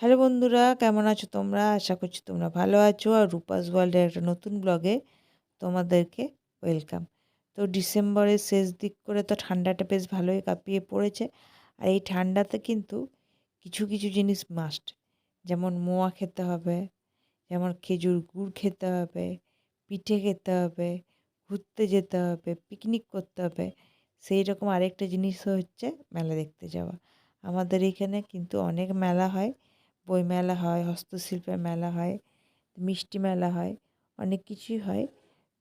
Hello বন্ধুরা, কেমন আছো তোমরা? আশা করছি তোমরা ভালো আছো। আর রূপাস ওয়ার্ল্ডের একটা নতুন ব্লগে তোমাদেরকে ওয়েলকাম। তো ডিসেম্বরের শেষ দিক করে তো ঠান্ডাটা বেশ ভালোই কাঁপিয়ে পড়েছে। আর এই ঠান্ডাতে কিন্তু কিছু কিছু জিনিস মাস্ট যেমন মোয়া খেতে হবে, যেমন খেজুর গুড় খেতে হবে, পিঠে খেতে হবে, ঘুরতে যেতে হবে পিকনিক করতে হবে। সেই রকম আরেকটা জিনিস হচ্ছে মেলা দেখতে যাওয়া। আমাদের এখানে কিন্তু অনেক মেলা হয়। বই মেলা হয়, হস্তশিল্পের মেলা হয়, মিষ্টি মেলা হয়, অনেক কিছুই হয়।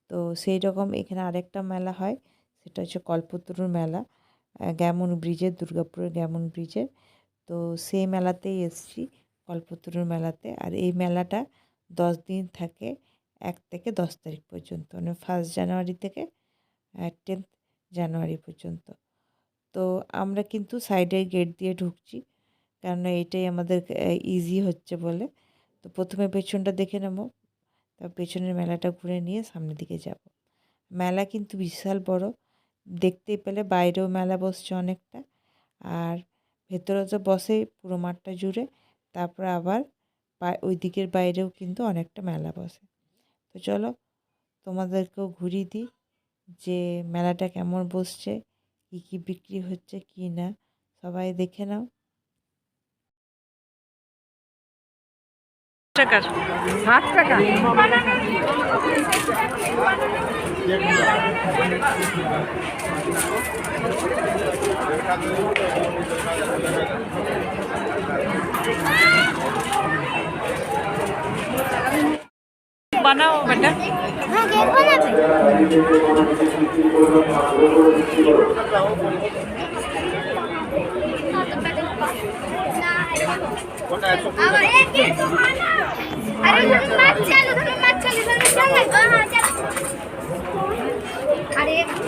তো সেই রকম এখানে আরেকটা মেলা হয়, সেটা হচ্ছে কল্পতরুর মেলা গ্যামন ব্রিজের, দুর্গাপুরের গ্যামন ব্রিজের। তো সেই মেলাতেই এসছি, কল্পতরুর মেলাতে। আর এই মেলাটা দশ দিন থাকে, এক থেকে দশ তারিখ পর্যন্ত মানে ফার্স্ট জানুয়ারি থেকে টেন্থ জানুয়ারি পর্যন্ত। তো আমরা কিন্তু সাইডের গেট দিয়ে ঢুকছি। কেননা এটাই আমাদের ইজি হচ্ছে বলে। তো প্রথমে পেছনটা দেখে নেব তার পেছনের মেলাটা ঘুরে নিয়ে সামনের দিকে যাব। মেলা কিন্তু বিশাল বড়, দেখতেই পেলে বাইরেও মেলা বসছে অনেকটা, আর ভেতরে তো বসে পুরো মাঠটা জুড়ে, তারপর আবার ওই দিকের বাইরেও কিন্তু অনেকটা মেলা বসে। তো চলো, তোমাদেরকেও ঘুরিয়ে দিই যে মেলাটা কেমন বসছে, কী কী বিক্রি হচ্ছে, কী না, সবাই দেখে নাও। টাকার। সাত টাকা? বানাও বেটা। হ্যাঁ কেক বানাবে? আবার এক কেক আরে তুমি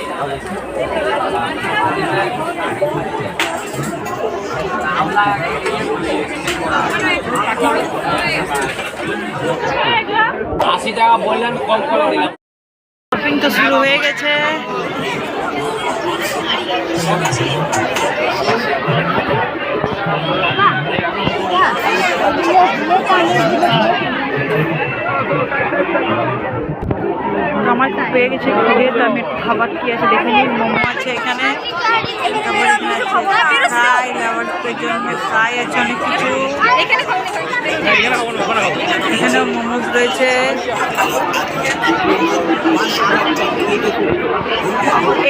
আশি টাকা বললেন কম করে দিলাম। শপিং তো শুরু হয়ে গেছে। পেয়ে গেছে ঘুরে তো আমি একটু খাবার কি আছে দেখে নিই। মোমো আছে এখানে। তারপরে এখানে জন্য আছে অনেক কিছু। মোমোজ রয়েছে।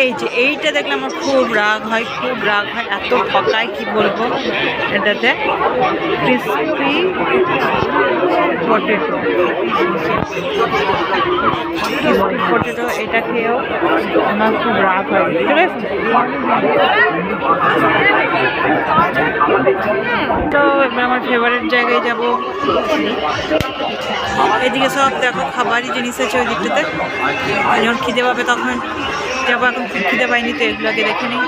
এই যে এইটা দেখলে আমার খুব রাগ হয়, খুব রাগ হয়। এত ঠকায়, কি বলব এটাতে? ক্রিসপি পটেটো পটেটো এটা খেয়েও আমার খুব রাগ হয় ঠিক আছে তো এবার আমার ফেভারিট জায়গায় যাব। এদিকে সব দেখো, খাবারই জিনিস আছে ওই দিকটাতে। যখন খিদে পাবে তখন যাব, এখন খিদে পাইনি তো এগুলোকে দেখে নিই।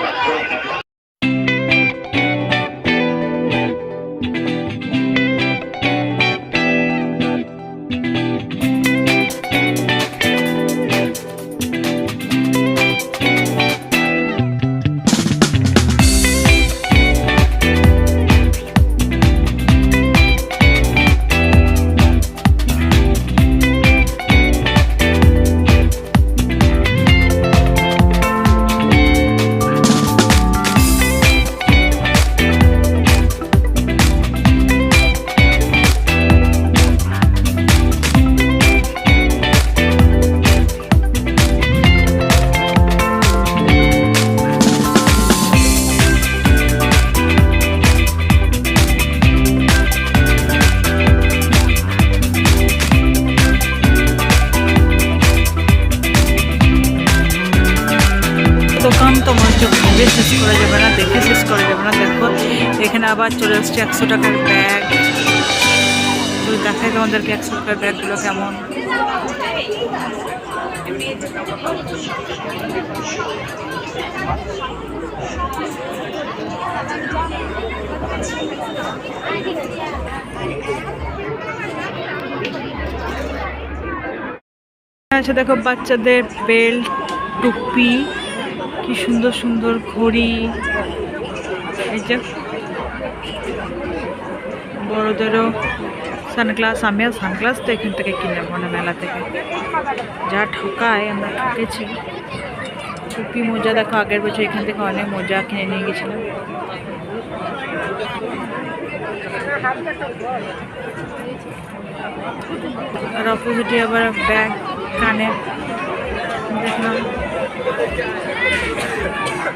একশো টাকার ব্যাগ তো দেখাই তোমাদেরকে একশো টাকার ব্যাগগুলো কেমন? আছে দেখো বাচ্চাদের বেল্ট টুপি, কি সুন্দর সুন্দর ঘড়ি। এই যে বড়দেরও সানগ্লাস, আমিও সানগ্লাস তো এখান থেকে কিনলাম মানে মেলা থেকে। যা ঠকায়, আমরা ঠকেছি। টুপি মোজা দেখো, আগের বছর এখান থেকে অনেক মোজা কিনে নিয়ে গেছিলাম। আর অপোজিটে আবার ব্যাগ কানে দেখলাম।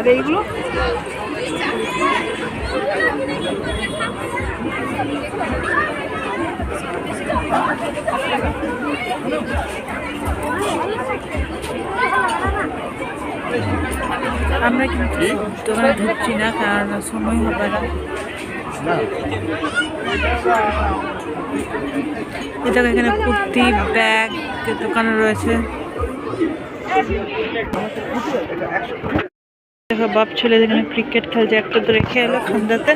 আর এইগুলো? আমরা কিন্তু দোকানে ঢুকছি না কারণ সময় হবে না। দেখো এখানে কুর্তি ব্যাগ দোকানে রয়েছে। দেখো বাপ ছেলে এখানে ক্রিকেট খেলছে একটা তো রেখে এলো খান্দাতে।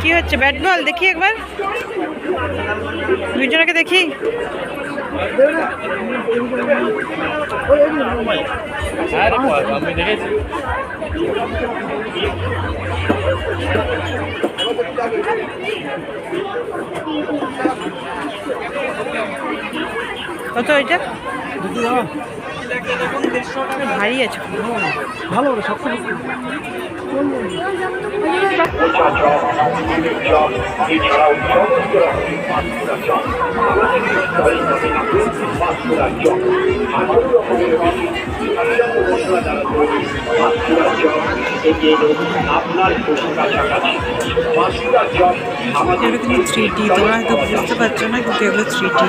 কি হচ্ছে? ব্যাট বল, দেখি একবার। দুজনকে দেখি। দেখেছি কত এটা? ভারী আছে। এগুলো কিন্তু থ্রি ডি তোমরা হয়তো বুঝতে পারছ না কিন্তু এগুলো থ্রি ডি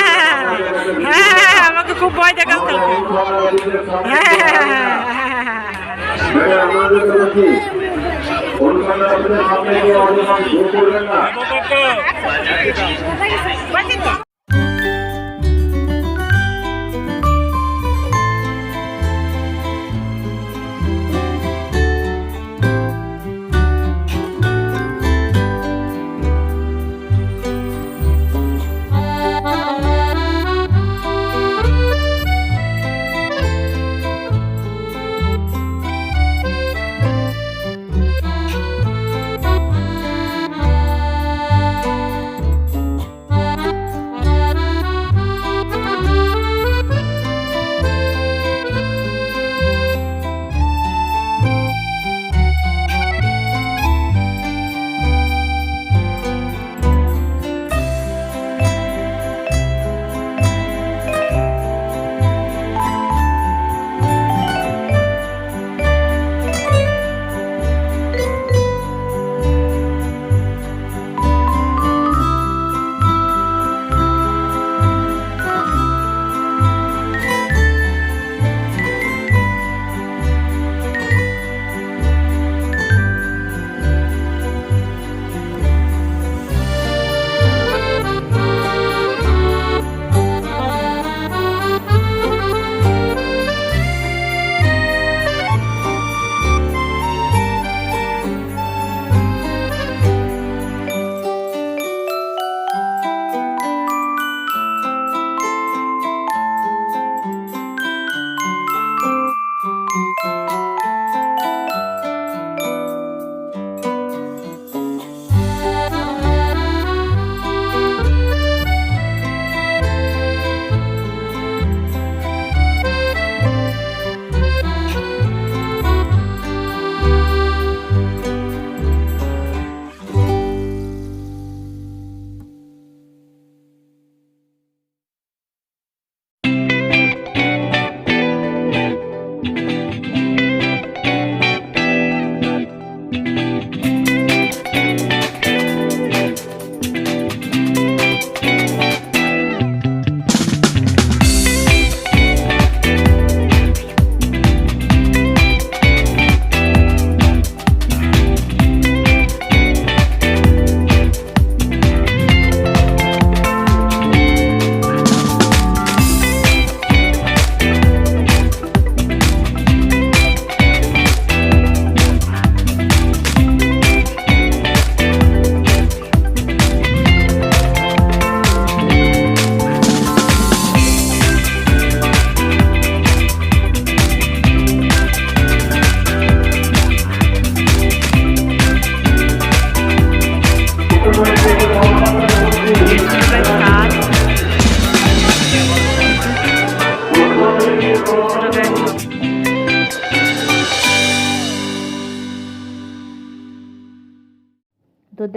হ্যাঁ, আমাকে খুব ভয় কালকে হ্যাঁ। হ্যাঁ। হ্যাঁ অনুষ্ঠানটা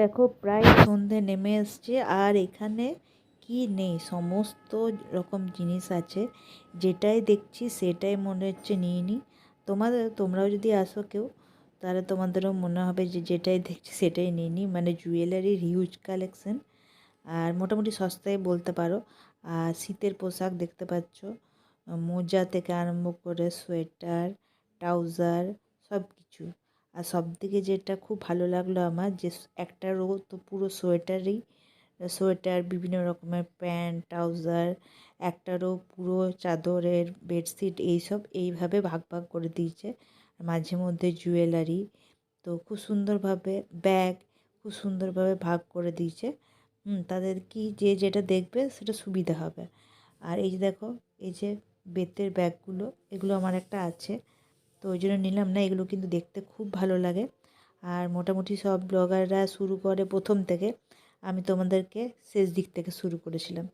দেখো, প্রায় সন্ধে নেমে এসছে। আর এখানে কি নেই? সমস্ত রকম জিনিস আছে। যেটাই দেখছি সেটাই মনে হচ্ছে নিয়ে নিই তোমাদের, তোমরাও যদি আসো কেউ, তাহলে তোমাদেরও মনে হবে যে যেটাই দেখছি সেটাই নিয়ে নিই মানে জুয়েলারির হিউজ কালেকশন আর মোটামুটি সস্তায় বলতে পারো। আর শীতের পোশাক দেখতে পাচ্ছ। মোজা থেকে আরম্ভ করে সোয়েটার ট্রাউজার সব কিছু আর সবথেকে যেটা খুব ভালো লাগল আমার যে একটা রো তো পুরো সোয়েটারই সোয়েটার, বিভিন্ন রকমের প্যান্ট, ট্রাউজার, একটা রো পুরো চাদরের বেডশিট এইসব এইভাবে ভাগ ভাগ করে দিয়েছে। মাঝে মধ্যে জুয়েলারি তো খুব সুন্দরভাবে ব্যাগ খুব সুন্দরভাবে ভাগ করে দিয়েছে। হুম, তাদের কি যে যেটা দেখবে সেটা সুবিধা হবে। আর এই যে দেখো, এই যে বেতের ব্যাগগুলো এগুলো আমার একটা আছে। তো ওই জন্য নিলাম না, এগুলো কিন্তু দেখতে খুব ভালো লাগে। আর মোটামুটি সব ব্লগাররা শুরু করে প্রথম থেকে। আমি তোমাদেরকে শেষ দিক থেকে শুরু করেছিলাম।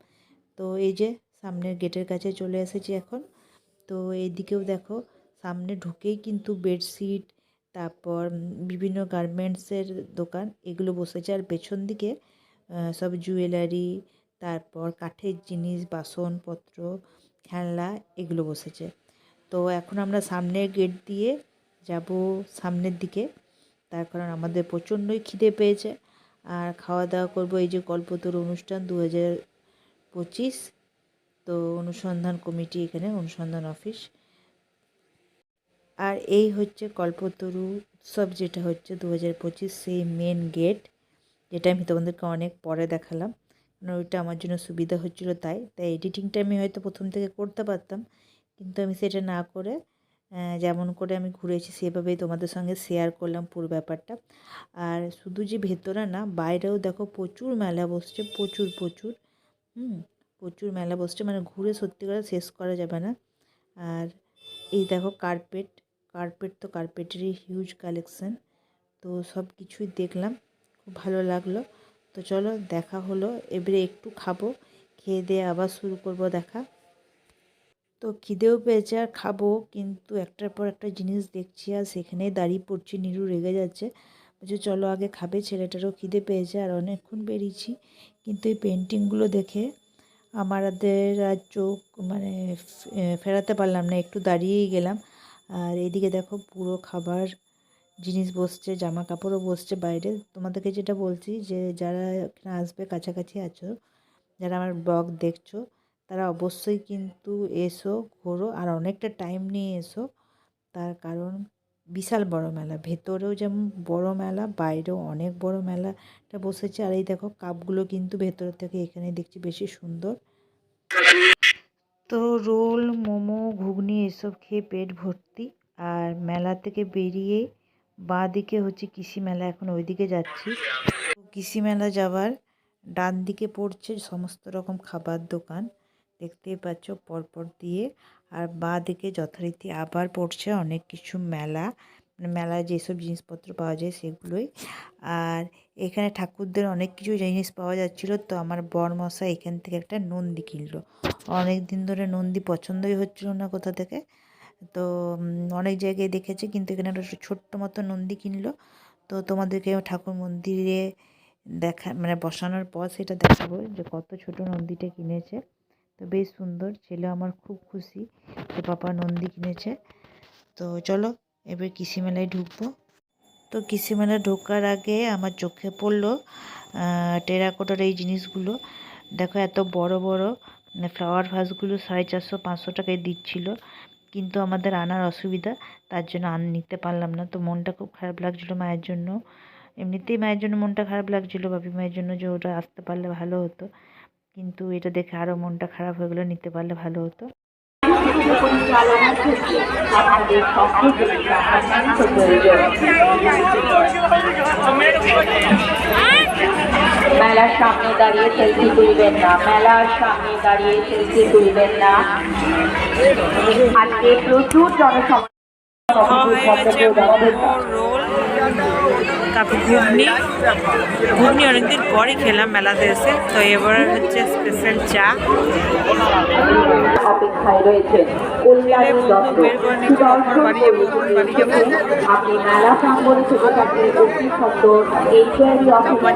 তো এই যে সামনের গেটের কাছে চলে এসেছি এখন। তো এইদিকেও দেখো, সামনে ঢুকেই কিন্তু বেডশিট, তারপর বিভিন্ন গার্মেন্টসের দোকান, এগুলো বসেছে। আর পেছন দিকে সব জুয়েলারি, তারপর কাঠের জিনিস, বাসনপত্র, খেলনা, এগুলো বসেছে। তো এখন আমরা সামনের গেট দিয়ে যাব সামনের দিকে। তার কারণ আমাদের প্রচণ্ডই খিদে পেয়েছে। আর খাওয়া দাওয়া করব এই যে কল্পতরু অনুষ্ঠান দু হাজার পঁচিশ। তো অনুসন্ধান কমিটি এখানে, অনুসন্ধান অফিস। আর এই হচ্ছে কল্পতরু উৎসব, যেটা হচ্ছে দু হাজার পঁচিশ সেই মেন গেট যেটা আমি তোমাদেরকে অনেক পরে দেখালাম। কারণ ওইটা আমার জন্য সুবিধা হচ্ছিল তাই। তাই এডিটিংটা আমি হয়তো প্রথম থেকে করতে পারতাম। কিন্তু আমি সেটা না করে যেমন করে আমি ঘুরেছি সেভাবেই তোমাদের সঙ্গে শেয়ার করলাম পুরো ব্যাপারটা। আর শুধু যে ভেতরে না, বাইরেও দেখো প্রচুর মেলা বসছে, প্রচুর প্রচুর। হুম, প্রচুর মেলা বসছে মানে ঘুরে সত্যি করে শেষ করা যাবে না। আর এই দেখো কার্পেট কার্পেট তো কার্পেটেরই হিউজ কালেকশন তো সব কিছুই দেখলাম, খুব ভালো লাগল। তো চলো দেখা হলো, এবারে একটু খাব, খেয়ে দিয়ে আবার শুরু করব দেখা। তো খিদেও পেয়েছে আর খাব, কিন্তু একটার পর একটা জিনিস দেখছি আর সেখানেই দাঁড়িয়ে পড়ছি, নিরু রেগে যাচ্ছে। বলছে, চলো আগে খাবে, ছেলেটারও খিদে পেয়েছে আর অনেকক্ষণ বেরিয়েছি। কিন্তু এই পেন্টিংগুলো দেখে আমাদের আর চোখ মানে ফেরাতে পারলাম না, একটু দাঁড়িয়েই গেলাম। আর এদিকে দেখো পুরো খাবার জিনিস বসছে জামা কাপড়ও বসছে বাইরে। তোমাদেরকে যেটা বলছি যে, যারা আসবে, কাছাকাছি আছো, যারা আমার ব্লগ দেখছ তারা অবশ্যই কিন্তু এসো, ঘোরো আর অনেকটা টাইম নিয়ে এসো। তার কারণ বিশাল বড় মেলা। ভেতরেও যেমন বড় মেলা, বাইরেও অনেক বড় মেলাটা বসেছে। আর এই দেখো কাপগুলো কিন্তু ভেতর থেকে এখানে দেখছি বেশি সুন্দর। তো রোল, মোমো, ঘুগনি এসব খেয়ে পেট ভর্তি। আর মেলা থেকে বেরিয়ে বাঁ দিকে হচ্ছে কৃষি মেলা। এখন ওইদিকে যাচ্ছি। কৃষি মেলা যাওয়ার ডান দিকে পড়ছে সমস্ত রকম খাবার দোকান। দেখতেই পাচ্ছ পরপর দিয়ে। আর বাঁ দিকে যথারীতি আবার পড়ছে অনেক কিছু মেলা। মানে মেলায় যেসব জিনিসপত্র পাওয়া যায় সেগুলোই। আর এখানে ঠাকুরদের অনেক কিছু জিনিস পাওয়া যাচ্ছিল। তো আমার বরমশা এখান থেকে একটা নন্দী কিনলো। অনেক দিন ধরে নন্দী পছন্দই হচ্ছিল না কোথা থেকে। তো অনেক জায়গায় দেখেছি, কিন্তু এখানে একটা ছোট্ট মতো নন্দী কিনলো। তো তোমাদেরকে ঠাকুর মন্দিরে দেখা মানে বসানোর পর সেটা দেখাবো যে কত ছোট নন্দীটা কিনেছে। তো বেশ সুন্দর, ছেলে আমার খুব খুশি যে পাপা নন্দী কিনেছে। তো চলো, এবার কৃষি মেলায় ঢুকবো। তো কৃষি মেলায় ঢোকার আগে আমার চোখে পড়ল টেরাকোটার এই জিনিসগুলো। দেখো এত বড় বড় ফ্লাওয়ার ভাসগুলো সাড়ে চারশো, পাঁচশো টাকায় দিচ্ছিল। কিন্তু আমাদের আনার অসুবিধা, তার জন্য আন নিতে পারলাম না। তো মনটা খুব খারাপ লাগছিল মায়ের জন্য। এমনিতেই মায়ের জন্য মনটা খারাপ লাগছিল বাপি মায়ের জন্য যে ওটা আসতে পারলে ভালো হতো। কিন্তু এটা দেখে আরও মনটা খারাপ হয়ে গেলো নিতে পারলে ভালো হতো। মেলার সামনে দাঁড়িয়ে সেলফি তুলবেন না মেলার সামনে দাঁড়িয়ে সেলফি তুলবেন না। আজকে প্রচুর জনসমাগম। তারপর ঘুগনি। ঘুগনি অনেকদিন পরই খেলাম মেলাতে এসে তো এবার হচ্ছে স্পেশাল চা। অপেক্ষায়। আপনি মেলা প্রাঙ্গণে থেকে থাকলে অতি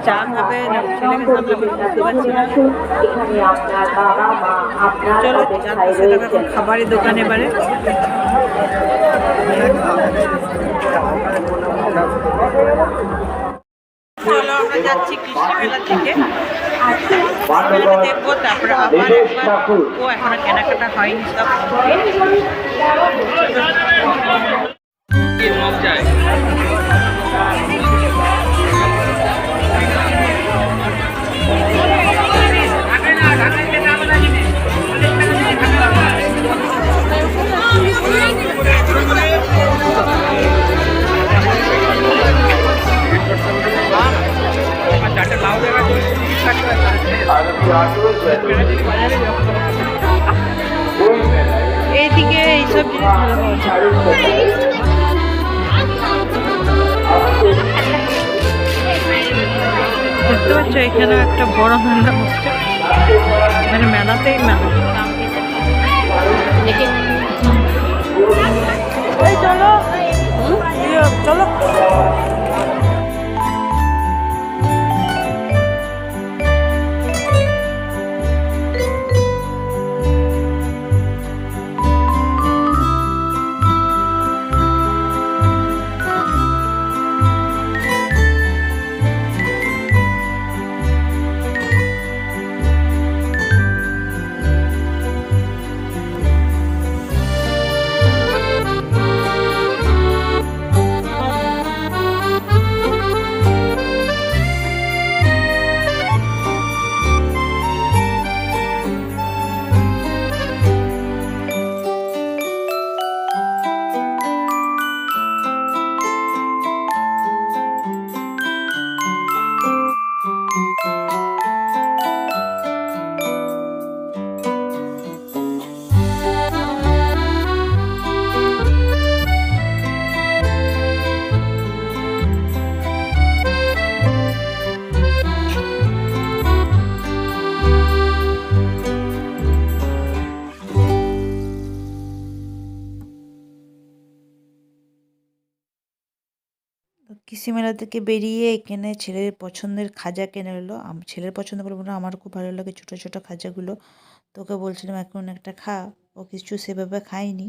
চা খাবে এখানে আপনার বাবা মা আপনার অপেক্ষায় খাবারের দোকান এবারে। আমরা যাচ্ছি কৃষি থেকে। দেখব তারপরে আবার একবার ও এখনও কেনাকাটা হয়নি সব এইদিকে এইসব দেখতে পাচ্ছ এখানেও একটা বড় মেলা বসছে। মানে মেলাতেই মেলা। চলো। চলো। মেলা থেকে বেরিয়ে এখানে ছেলের পছন্দের খাজা কিনে এলো। ছেলের পছন্দ বলব না আমার খুব ভালো লাগে ছোটো ছোটো খাজাগুলো। তোকে বলছিলাম, এখন একটা খা। ও কিছু সেভাবে খায়নি।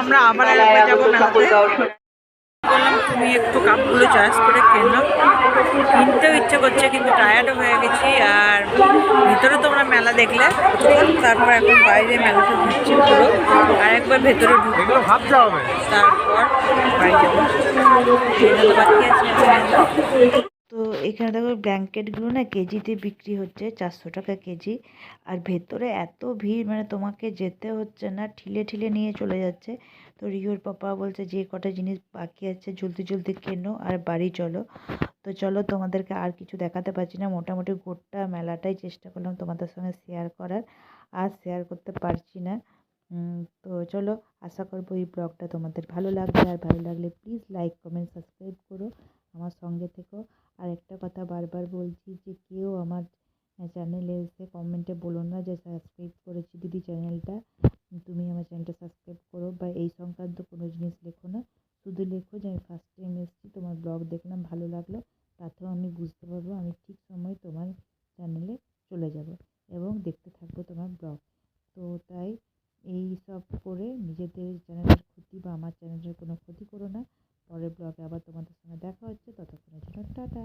আমরা আবার যাব বললাম তুমি একটু কাপগুলো চয়েস করে কেনো কিনতেও ইচ্ছে করছে কিন্তু টায়ার্ডও হয়ে গেছি। আর ভিতরে তোমরা মেলা দেখলে তারপর এখন বাইরে মেলাটা ঘুরছি পুরো। আর একবার ভেতরে ঢুকবো তারপর বাড়ি যাব। তো তো এখানে দেখো ব্ল্যাঙ্কেটগুলো না কেজিতে বিক্রি হচ্ছে চারশো টাকা কেজি। আর ভেতরে এত ভিড় মানে তোমাকে যেতে হচ্ছে না ঠিলে ঠিলে নিয়ে চলে যাচ্ছে। তো রিওর পাপা বলছে, যে কটা জিনিস বাকি আছে, জলদি জলদি কেনো আর বাড়ি চলো। তো চলো, তোমাদেরকে আর কিছু দেখাতে পারছি না। মোটামুটি গোটা মেলাটাই চেষ্টা করলাম তোমাদের সঙ্গে শেয়ার করার, আর শেয়ার করতে পারছি না। তো চলো, আশা করব এই ব্লগটা তোমাদের ভালো লাগবে। আর ভালো লাগলে প্লিজ লাইক কমেন্ট সাবস্ক্রাইব করো আমার সঙ্গে থেকো। আর একটা কথা বারবার বলছি যে, কেউ আমার চ্যানেলে এসে কমেন্টে বলো না যে সাবস্ক্রাইব করেছি দিদি চ্যানেলটা তুমি আমার চ্যানেলটা সাবস্ক্রাইব করো বা এই সংক্রান্ত কোনো জিনিস লেখো না। শুধু লেখো যে আমি ফার্স্ট টাইম এসেছি, তোমার ব্লগ দেখলাম, ভালো লাগল, তাতেও আমি বুঝতে পারব, আমি ঠিক সময় তোমার চ্যানেলে চলে যাব এবং দেখতে থাকব তোমার ব্লগ তো তাই এই সব করে নিজেদের চ্যানেলের ক্ষতি বা আমার চ্যানেলের কোনো ক্ষতি করো না। পরের ব্লগে আবার তোমাদের সঙ্গে দেখা হচ্ছে, ততক্ষণের জন্য টাটা।